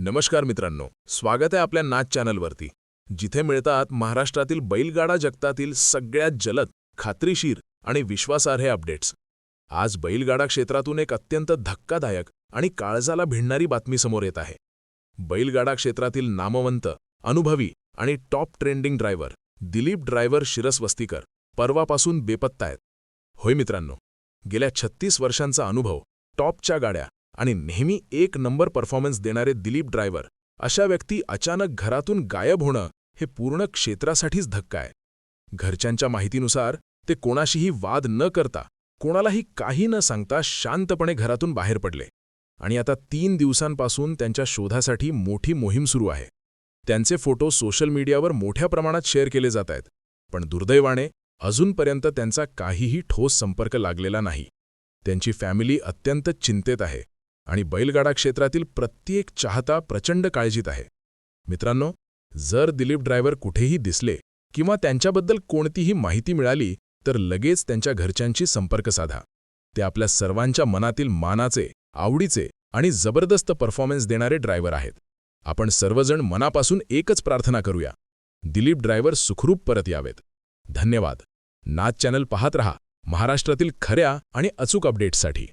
नमस्कार मित्रांनो स्वागत आहे आपल्या नाच चॅनलवरती. जिथे मिळतात महाराष्ट्रातील बैलगाडा जगतातील सगळ्यात जलद खात्रीशीर आणि विश्वासार्ह अपडेट्स. आज बैलगाडा क्षेत्रातून एक अत्यंत धक्कादायक आणि काळजाला भिडणारी बातमी समोर येत आहे. बैलगाडा क्षेत्रातील नामवंत अनुभवी आणि top trending driver Dilip driver शिरसवस्तीकर परवापासून बेपत्ता आहेत. होय मित्रांनो गेल्या छत्तीस वर्षांचा अनुभव टॉपच्या गाड्या आणि नेहमी एक नंबर परफॉर्मन्स देणारे दिलीप ड्रायव्हर अशा व्यक्ती अचानक घरातून गायब होणं हे पूर्ण क्षेत्रासाठीच धक्का आहे. घरच्यांच्या माहितीनुसार ते कोणाशीही वाद न करता कोणालाही काही न सांगता शांतपणे घरातून बाहेर पडले. आणि आता तीन दिवसांपासून त्यांच्या शोधासाठी मोठी मोहीम सुरू आहे. त्यांचे फोटो सोशल मीडियावर मोठ्या प्रमाणात शेअर केले जात आहेत पण दुर्दैवाने अजूनपर्यंत त्यांचा काहीही ठोस संपर्क लागलेला नाही. त्यांची फॅमिली अत्यंत चिंतेत आहे. आणि बैलगाडा क्षेत्रातील प्रत्येक चाहता प्रचंड काळजीत आहे. मित्रांनो जर दिलीप ड्रायव्हर कुठेही दिसले किंवा त्यांच्याबद्दल कोणतीही माहिती मिळाली तर लगेच त्यांच्या घरच्यांशी संपर्क साधा. ते आपल्या सर्वांच्या मनातील मानाचे आवडीचे आणि जबरदस्त परफॉर्मन्स देणारे ड्रायव्हर आहेत. आपण सर्वजण मनापासून एकच प्रार्थना करूया. दिलीप ड्रायव्हर सुखरूप परत यावेत. धन्यवाद. नाच चॅनल पाहत रहा. महाराष्ट्रातील खऱ्या आणि अचूक अपडेट्ससाठी.